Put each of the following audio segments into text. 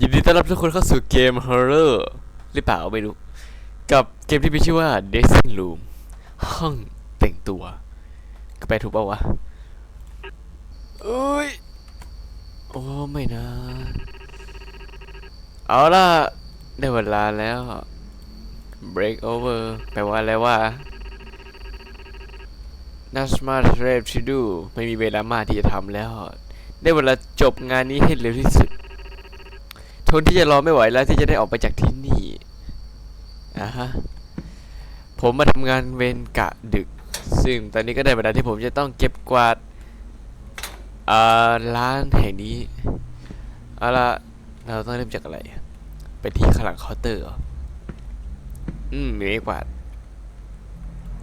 ยินดีต้อนรับทุกคนเข้าสู่เกม Horror หรือเปล่าไม่รู้ กับเกมที่มีชื่อว่า Dressing Room ห้องแต่งตัว ก็แปลถูกเปล่าวะเอ้ย โอ้ไม่นะ เอาล่ะ ได้เวลาแล้ว break over แปลว่าอะไรว่า Not smart rap to do ไม่มีเวลามากที่จะทำแล้ว ได้เวลาจบงานนี้ให้เร็วที่สุด ทนที่จะรอไม่ไหวแล้วที่จะได้ออกไปจากที่นี่อ่าฮะผมมาทำงานเวรกะดึก ซึ่งตอนนี้ก็ได้เวลาที่ผมจะต้องเก็บกวาดอ่าร้านแห่งนี้เอาละเราต้องเริ่มจากอะไร ไปที่ข้างหลังเคาน์เตอร์อืมมีกวาด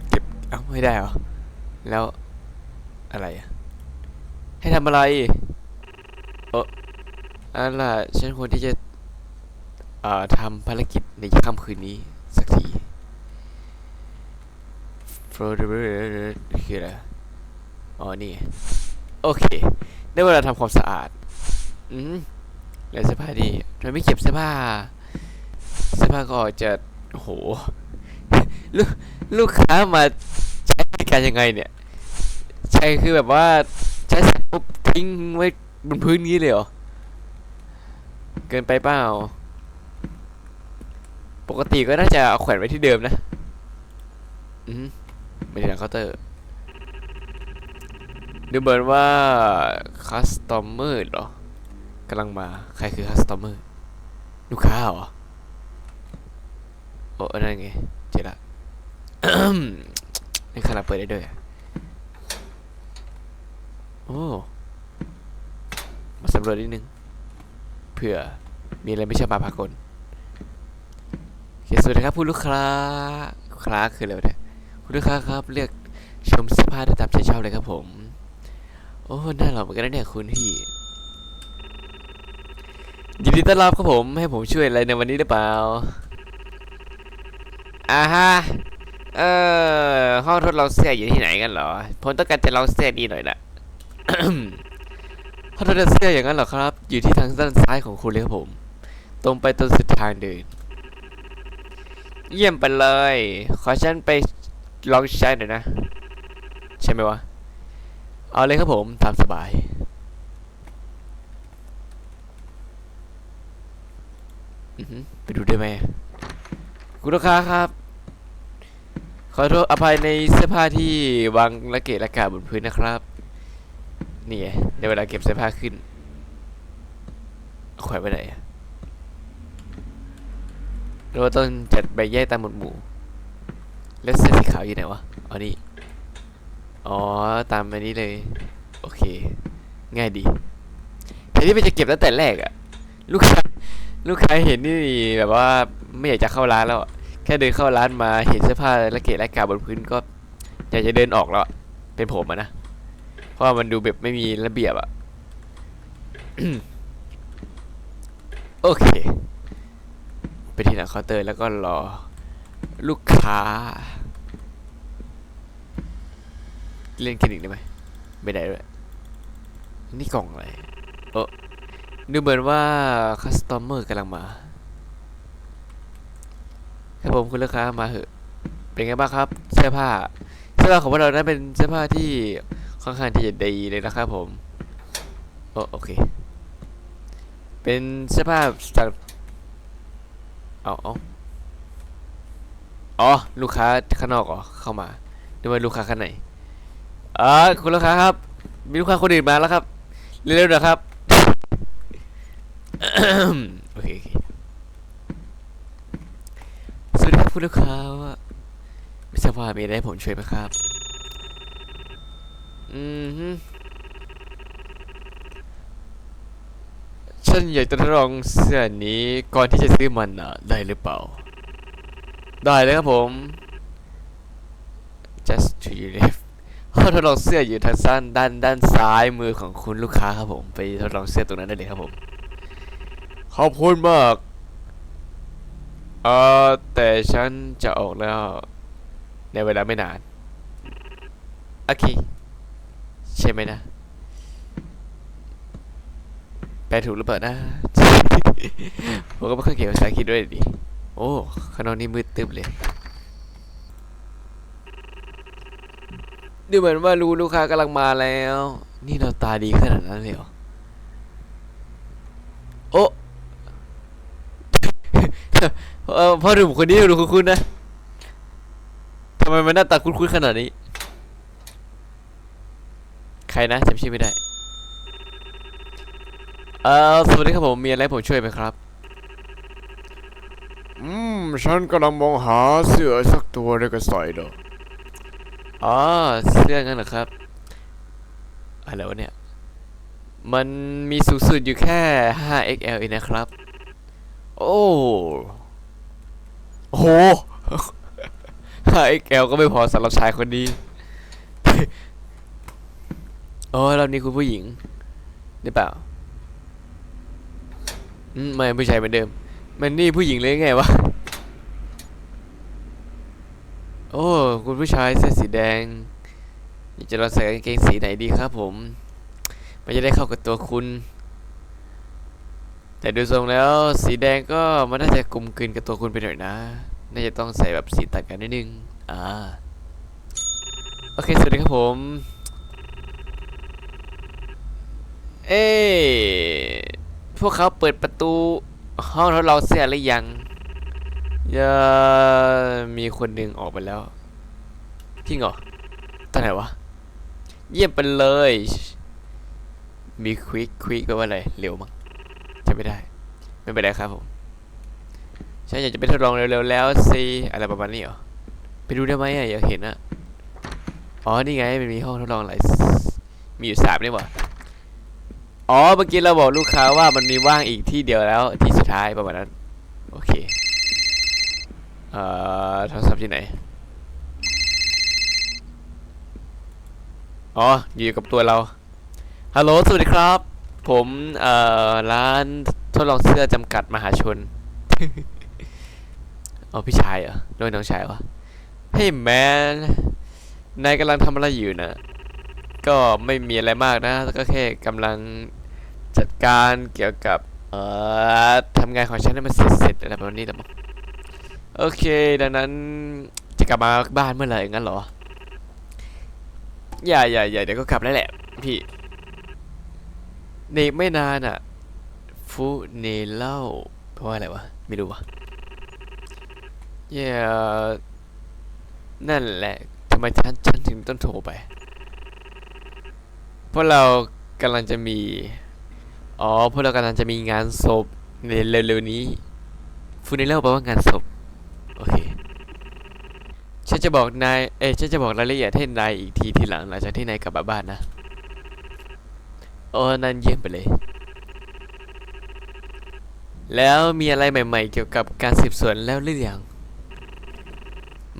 เก็บเอ้าไม่ได้เหรอแล้วอะไรอะให้ทำอะไร เอาล่ะฉันควรที่จะเอ่อทำภารกิจในค่ำคืนนี้สักที f r o d คืออะไรอ๋อ นี่ โอเค ได้เวลาทำความสะอาด อืมแล้วเสื้อผ้าดีทำไมไม่เก็บเสื้อผ้า เสื้อผ้าก็จะโอ้โหลูกลูกค้ามาใช้บริการยังไงเนี่ย ใช่คือแบบว่า ใช้เสร็จปุ๊บทิ้งไว้บนพื้นนี้เลยเหรอ เกินไปเปล่า ปกติก็น่าจะเอาแขวนไว้ที่เดิมนะ อืมไม่ใช่หลังเคาน์เตอร์ ดูเหมือนว่าคัสตอมเมอร์เหรอกำลังมา ใครคือคัสตอมเมอร์ ลูกค้าเหรอ โอ้นั่นไง เจละนี่ขนาดเปิดได้ด้วย โอ้ มาสำรวจนิดนึง ผื่อ มีอะไรไม่ใช่มาพากลโอเคสวัสดีครับคุณลูกค้าลูกค้าคืออะไรเนี่ยคุณลูกค้าครับเลือกชมเสื้อผ้าได้ตามใจชอบเลยครับผม โอ้น่าหล่อเหมือนกันนะเนี่ยคุณพี่ยินดีต้อนรับครับผม ให้ผมช่วยอะไรในวันนี้หรือเปล่าอ่าฮะเออห้องทดลองเสื้ออยู่ที่ไหนกันเหรอผมต้องการจะลองเสื้อนี้หน่อยนะ ห้องทดลองเสื้ออย่างนั้นเหรอครับ อยู่ที่ทางด้านซ้ายของคุณเลยครับผม ตรงไปจนสุดทางเดิน เยี่ยมไปเลย ขอฉันไปลองใช้หน่อยนะ ใช่ไหมวะ เอาเลยครับผมตามสบายไปดูได้ไหมคุณลูกค้าครับ ขอโทษอภัยในเสื้อผ้าที่วางระเกะระกะบนพื้นนะครับ นี่ไงในเวลาเก็บเสื้อผ้าขึ้นแขวนไว้ไหนอะเราต้องจัดใบแยกตามหมวดหมู่ แล้วเสื้อสีขาวอยู่ไหนวะเอนี่อ๋อตามอันนี้เลย โอเค ง่ายดีแทนที่มันจะเก็บตั้งแต่แรกอะลูกค้าลูกค้าเห็นนี่แบบว่าไม่อยากจะเข้าร้านแล้ว แค่เดินเข้าร้านมาเห็นเสื้อผ้าและเกะและกาบนพื้นก็อยากจะเดินออกแล้ว เป็นผมอะนะ เพราะมันดูแบบไม่มีระเบียบอะโอเค ไปที่หลังเคาน์เตอร์แล้วก็รอลูกค้า เล่นคลินิกได้ไหมไม่ได้ด้วยนี่กล่องอะไรเออดูเหมือนว่าคัสตอมเมอร์กำลังมาครับผมคุณลูกค้ามาเหอะ เป็นไงบ้างครับ เสื้อผ้า เสื้อผ้าของพวกเรานั้นเป็นเสื้อผ้าที่ ค่อนข้างที่จะดีเลยนะครับผมโอโอเค เป็นเสื้อผ้าจากเอาเอาอ๋อ ลูกค้าข้างนอกเหรอเข้ามาดูว่าลูกค้าข้างในอ่าคุณลูกค้าครับ มีลูกค้าคนอื่นมาแล้วครับ เร็วๆหน่อยครับโอเคสวัสดีครับคุณลูกค้าไม่ทราบว่ามีอะได้ผมช่วยไหมครับ อืมฮึฉันอยากจะทดลองเสื้อนี้ก่อนที่จะซื้อมันอะ ได้หรือเปล่า ได้เลยครับผม just to your left ห้อทดลองเสื้ออยู่ทางซ้ายด้านด้านซ้ายมือของคุณลูกค้าครับผม ไปทดลองเสื้อตรงนั้นได้เลยครับผม ขอบคุณมากเออแต่ฉันจะออกแล้ว ในเวลาไม่นาน โอเค ใช่ไหมนะ แปลถูกหรือเปล่านะ ผมก็ไม่ค่อยเก่งภาษาอังกฤษด้วยดิ โอ้ข้างนอกนี่มืดตึ๊บเลยดูเหมือนว่ารู้ลูกค้ากำลังมาแล้ว นี่เราตาดีขนาดนั้นเลยเหรอ โอ้เออพ่อหนุ่มคนนี้ดูคุ้นๆนะทำไมมันหน้าตาคุ้นๆขนาดนี้ ใครนะจำชื่อไม่ได้ เอ่อสวัสดีครับผมมีอะไรให้ผมช่วยไหมครับ อืม ฉันกำลังมองหาเสื้อสักตัวแล้วก็ใส่เด้ออ๋อเสื้องั้นเหรอครับอะไรวะเนี่ย มันมีสูงสุดอยู่แค่ 5XL เองนะครับ โอ้โห 5XL ก็ไม่พอสำหรับชายคนนี้ โอ้รอบนี้คุณผู้หญิงหรือเปล่าอืมไม่ผู้ชายเหมือนเดิม มันนี่ผู้หญิงเลยไงวะ โอ้ คุณผู้ชายเสื้อสีแดงอยากจะลองใส่กางเกงสีไหนดีครับผม มันจะได้เข้ากับตัวคุณ แต่ดูทรงแล้วสีแดงก็มันน่าจะกลมกลืนกับตัวคุณไปหน่อยนะ น่าจะต้องใส่แบบสีตัดกันนิดนึง อ่า โอเค สวัสดีครับผม เอ้พวกเขาเปิดประตูห้องทดลองเสื้อหรือยังย่ามีคนหนึ่งออกไปแล้วจริงเหรอตอนไหนวะ เยี่ยมไปเลย มีควิกควิกแปลว่าอะไร เร็วมั้งจะไม่ได้ ไม่เป็นไรครับผม ฉันอยากจะไปทดลองเร็วๆแล้วสิอะไรประมาณนี้เหรอ ไปดูได้ไหมอะอยากเห็นอะ อ๋อ นี่ไง มันมีห้องทดลองหลายมีอยู่สามนี่หว่า อ๋อเมื่อกี้เราบอกลูกค้าว่ามันมีว่างอีกที่เดียวแล้วที่สุดท้ายประมาณนั้น โอเค เอ่อโทรศัพท์ที่ไหน อ๋อ อยู่กับตัวเรา ฮัลโหล สวัสดีครับ ผม เอ่อ ร้านทดลองเสื้อจำกัดมหาชนอ๋อพี่ชายเหรอ โดยน้องชายวะ เฮ้ยแมน นายกำลังทำอะไรอยู่นะ ก็ไม่มีอะไรมากนะ ก็แค่กำลังจัดการเกี่ยวกับ เอ่อทำงานของฉันให้มันเสร็จๆอะไรประมาณนี้แหละมั้งโอเค ดังนั้นจะกลับมาบ้านเมื่อไหร่งั้นเหรอ อย่าอย่าอย่าเดี๋ยวก็กลับแล้วแหละพี่ในไม่นานอะ ฟูเนเล่าเพราะว่าอะไรวะ ไม่รู้วะอย่านั่นแหละทำไมฉันฉันถึงต้องโทรไป พราะเรากำลังจะมี อ๋อพราะเรากำลังจะมีงานศพในเร็วๆนี้ฟูเนเล่าแปลว่างานศพ โอเค ฉันจะบอกนาย เอ้ยฉันจะบอกรายละเอียดให้นายอีกทีทีหลังหลังจากที่นายกลับมาบ้านนะ โอ้นั่นเยี่ยมไปเลย แล้วมีอะไรใหม่ ๆ เกี่ยวกับการสืบสวนแล้วหรือยัง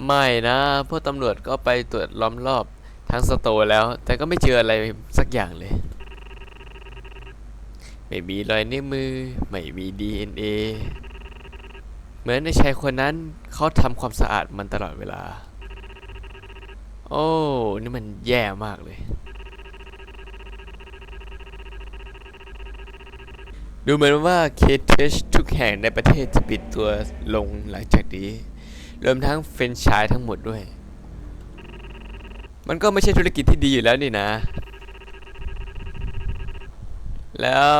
ไม่นะ พวกตำรวจก็ไปตรวจล้อมรอบ ทั้งสโตแล้ว แต่ก็ไม่เจออะไรสักอย่างเลย ไม่มีรอยนิ้วมือ ไม่มี DNA เหมือนในชายคนนั้นเขาทำความสะอาดมันตลอดเวลา โอ้ นี่มันแย่มากเลย ดูเหมือนว่าเคเทชทุกแห่งในประเทศจะปิดตัวลงหลังจากนี้ รวมทั้งเฟรนชายทั้งหมดด้วย มันก็ไม่ใช่ธุรกิจที่ดีอยู่แล้วนี่นะ แล้ว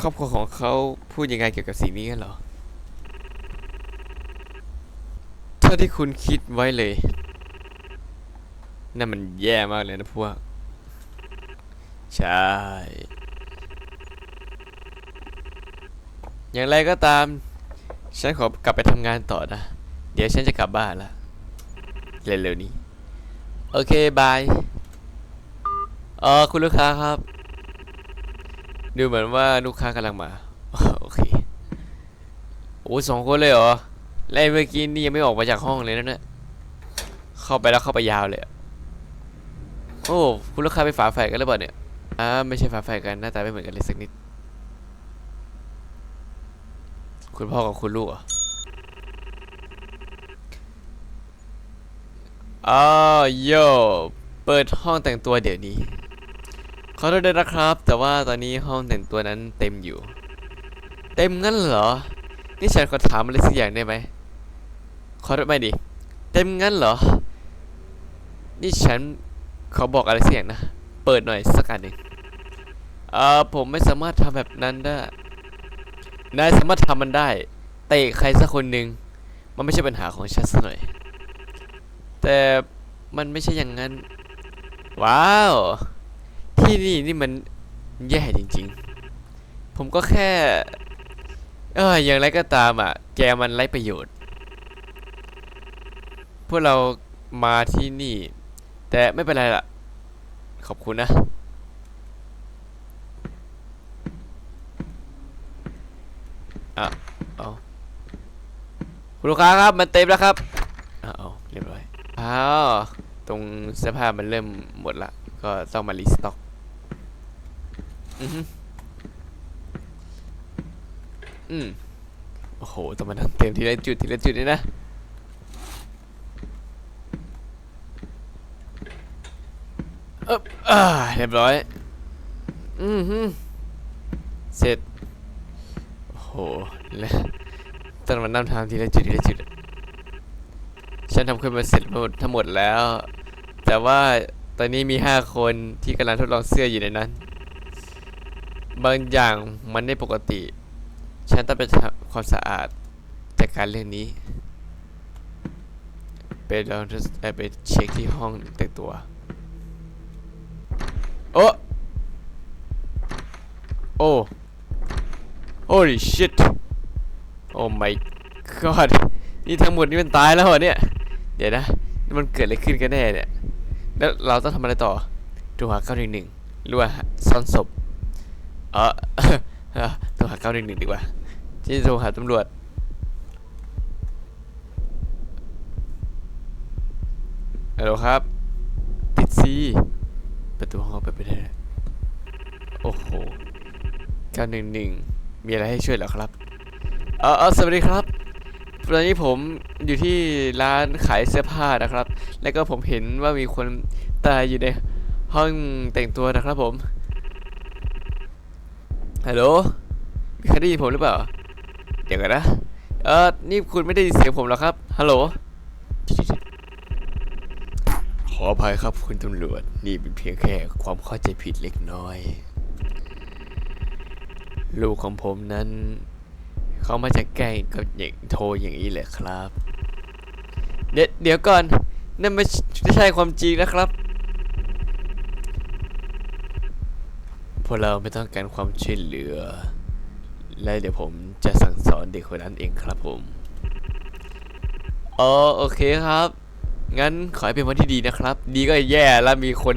ครอบครัวของเขาพูดยังไงเกี่ยวกับสิ่งนี้กันหรอเท่าที่คุณคิดไว้เลยนั่นมันแย่มากเลยนะพวก ใช่ อย่างไรก็ตาม ฉันขอกลับไปทำงานต่อนะ เดี๋ยวฉันจะกลับบ้านละ เร็วๆนี้ โอเค บาย เออคุณลูกค้าครับ ดูเหมือนว่าลูกค้ากำลังมา โอเค โอ้สองคนเลยเหรอแล้เมื่อกี้นี่ยังไม่ออกมาจากห้องเลยนะเนี่ยเข้าไปแล้วเข้าไปยาวเลยอะโอ้ คุณลูกค้าไปฝาแฝดกันหรือเปล่าเนี่ย อ่า ไม่ใช่ฝาแฝดกัน หน้าตาไม่เหมือนกันเลยสักนิด คุณพ่อกับคุณลูกเหรอ อ๋อโยเปิดห้องแต่งตัวเดี๋ยวนี้ ขอโทษด้วยนะครับ แต่ว่าตอนนี้ห้องแต่งตัวนั้นเต็มอยู่ เต็มงั้นเหรอ นี่ฉันขอถามอะไรสักอย่างได้ไหม ขอโทษไม่ดิ เต็มงั้นเหรอ นี่ฉันขอบอกอะไรสักอย่างนะ เปิดหน่อยสักอันหนึ่งเอ่อผมไม่สามารถทำแบบนั้นได้ นายสามารถทำมันได้ เตะใครสักคนหนึ่ง มันไม่ใช่ปัญหาของฉันสักหน่อย แต่มันไม่ใช่อย่างนั้น ว้าว ที่นี่นี่มันแย่จริงๆ ผมก็แค่ เอออย่างไรก็ตามอะ แกมันไร้ประโยชน์ พวกเรามาที่นี่ แต่ไม่เป็นไรล่ะ ขอบคุณนะ อะ เอาคุณลูกค้าครับ มันเต็มแล้วครับอะเอาเรียบร้ อยอ้าวตรงเสื้อผ้ามันเริ่มหมดละ ก็ต้องมารีสต็อกอือฮึอืมโอ้โหต้องมานั่งเต็มทีละจุดทีละจุดเลยนะเอบอ่าเรียบร้อย อือฮึเสร็จ โอ้โหแล้วต้องมานั่งทำทีละจุดทีละจุด ฉันทำขึ้นมาเสร็จหมดทั้งหมดแล้ว แต่ว่าตอนนี้มีห้าคนที่กำลังทดลองเสื้ออยู่ในนั้น บางอย่างมันไม่ปกติ ฉันต้องไปทำความสะอาดจัดการเรื่องนี้ ไปลองทดเอ่อไปเช็คที่ห้องแต่งตัว โอ้โอ้ holy shit โอ้ my god นี่ทั้งหมดนี่มันตายแล้วเหรอเนี่ย เดี๋ยวนะนี่มันเกิดอะไรขึ้นกันแน่เนี่ย แล้วเราต้องทำอะไรต่อโทรหา911หนึ่งหนึ่งรือว่าซ่อนศพ เออเออโทรหา911ดีกว่า ที่โทรหาตำรวจ ฮัลโหลครับ ติดซีประตูห้องเปิดไปได้เลยโอ้โห911มีอะไรให้ช่วยเหรอครับ เออเออสวัสดีครับ ตอนนี้ผมอยู่ที่ร้านขายเสื้อผ้านะครับ แล้วก็ผมเห็นว่ามีคนตายอยู่ในห้องแต่งตัวนะครับผม ฮัลโหล มีใครได้ยินผมหรือเปล่า เดี๋ยวกันนะ เออนี่คุณไม่ได้ยินเสียงผมหรอครับ ฮัลโหล ขออภัยครับคุณตำรวจ นี่เป็นเพียงแค่ความเข้าใจผิดเล็กน้อย ลูกของผมนั้น เขามาจะแกล้งกับอย่างโทรอย่างนี้แหละครับ เดี๋ยวเดี๋ยวก่อนนั่นไม่ใช่ความจริงนะครับพวกเราไม่ต้องการความช่วยเหลือ และเดี๋ยวผมจะสั่งสอนเด็กคนนั้นเองครับผมอ๋อโอเคครับ งั้นขอให้เป็นวันที่ดีนะครับ ดีก็แย่แล้วมีคน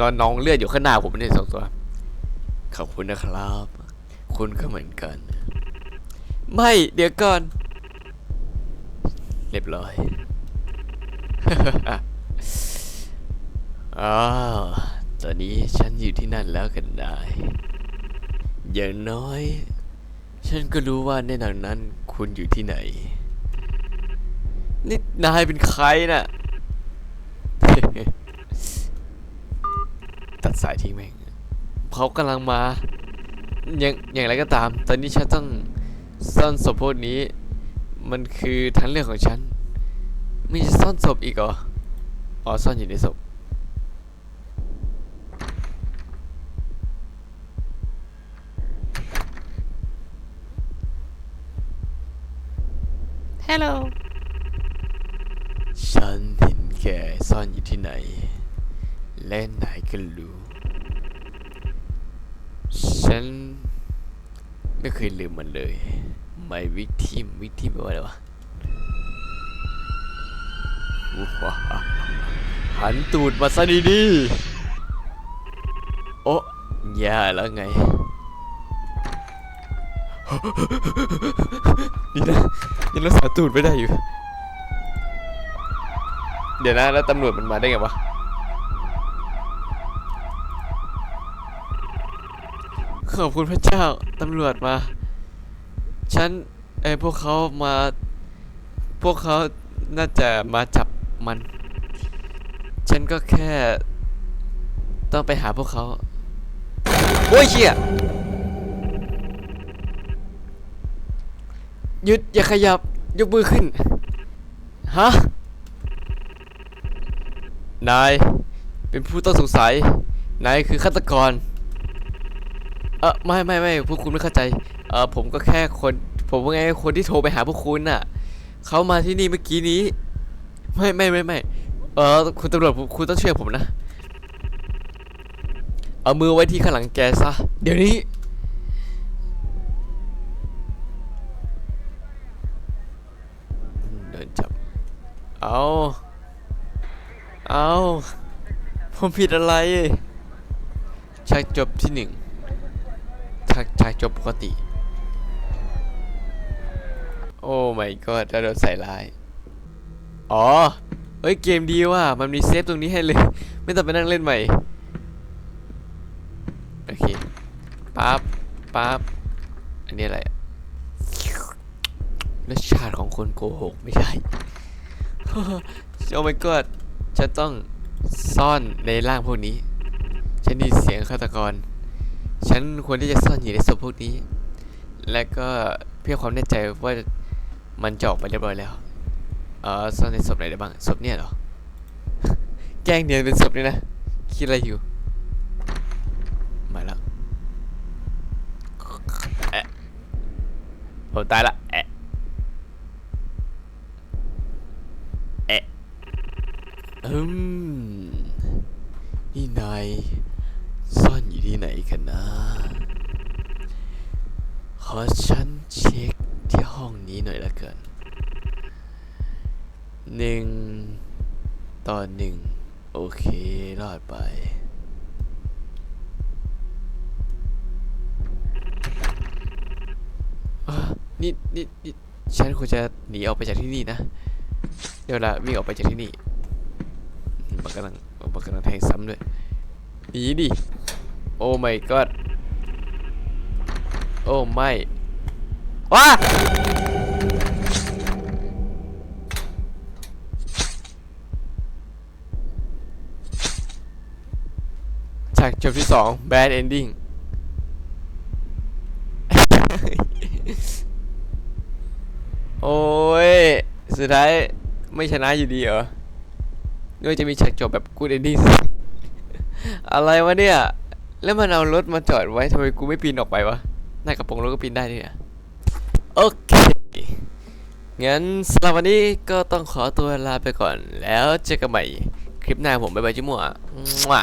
นอนนองเลือดอยู่ข้างหน้าผมเนี่ยสองตัวขอบคุณนะครับ คุณก็เหมือนกัน ไม่ เดี๋ยวก่อน เรียบร้อยอ้าวตอนนี้ฉันอยู่ที่นั่นแล้วกันนายอย่างน้อย ฉันก็รู้ว่าในหนังนั้นคุณอยู่ที่ไหน นี่นายเป็นใครน่ะ ตัดสายทิ้งแม่งเขากำลังมา อย่างอย่างไรก็ตาม ตอนนี้ฉันต้อง ซ่อนศพพวกนี้ มันคือทางเลือกของฉันไม่ใช่ซ่อนศพอีกเหรอ อ๋อ ซ่อนอยู่ในศพ Hello ฉันเห็นแกซ่อนอยู่ที่ไหน และนายก็รู้ฉัน ไม่เคยลืมมันเลย My victim victim แปลว่าอะไรวะว้าหันตูดมาซะดีๆโอ้แย่แล้วไง นี่นะยังรักษาตูดไม่ได้อยู่ เดี๋ยวนะ แล้วตำรวจมันมาได้ไงวะ ขอบคุณพระเจ้าตำรวจมา ฉันไอพวกเขามา พวกเขาน่าจะมาจับมัน ฉันก็แค่ ต้องไปหาพวกเขา โอ้ยเชี่ยหยุดอย่าขยับ ยกมือขึ้น ฮะ นาย เป็นผู้ต้องสงสัย นายคือฆาตกร เออไม่ไม่ไม่พวกคุณไม่เข้าใจ เออผมก็แค่คน ผมว่าไงคนที่โทรไปหาพวกคุณน่ะเขามาที่นี่เมื่อกี้นี้ ไม่ไม่ไม่ไม่เออคุณตำรวจคุณต้องเชื่อผมนะ เอามือไว้ที่ข้างหลังแกซะ เดี๋ยวนี้ เดินจับ เอา เอา ผมผิดอะไร ชักจบที่หนึ่ง ชักชักจบปกติ โอ้ my god แล้วโดนใส่ร้าย อ๋อ เฮ้ย เกมดีว่ะ มันมีเซฟตรงนี้ให้เลย ไม่ต้องไปนั่งเล่นใหม่ โอเค ปั๊บ ปั๊บ อันนี้อะไรรสชาติของคนโกหกไม่ใช่ โอ้ my god ฉันต้องซ่อนในร่างพวกนี้ฉันได้เสียงฆาตกร ฉันควรที่จะซ่อนอยู่ในศพพวกนี้ และก็เพื่อความแน่ใจว่ามันจะออกไปเรียบร้อยแล้ว เออซ่อนในศพไหนได้บ้างศพเนี่ยเหรอ แกล้งเนียนเป็นศพนี่นะ คิดอะไรอยู่ มาแล้วแอะผมตายละแอะแอะอืมนี่นาย ที่ไหนกันนะ ขอฉันเช็คที่ห้องนี้หน่อยละกันหนึ่งต่อหนึ่งโอเค รอดไป นี่นี่นี่ฉันควรจะหนีออกไปจากที่นี่นะ เดี๋ยวลาวิ่งออกไปจากที่นี่ มันกำลังมันกำลังแทงซ้ำด้วย หนีดิ โอ้ my god โอ้ไม่ว้าฉากจบที่สอง bad ending โอ้ย สุดท้ายไม่ชนะอยู่ดีเหรอด้วยจะมีฉากจบแบบ good ending อะไรวะเนี่ย แล้วมันเอารถมาจอดไว้ทำไมกูไม่ปีนออกไปวะหน้ากระโปรงรถก็ปีนได้นี่นะโอเค งั้นสำหรับวันนี้ก็ต้องขอตัวลาไปก่อน แล้วเจอกันใหม่คลิปหน้าผมบ๊ายบายจุ๊มั่วมั่ว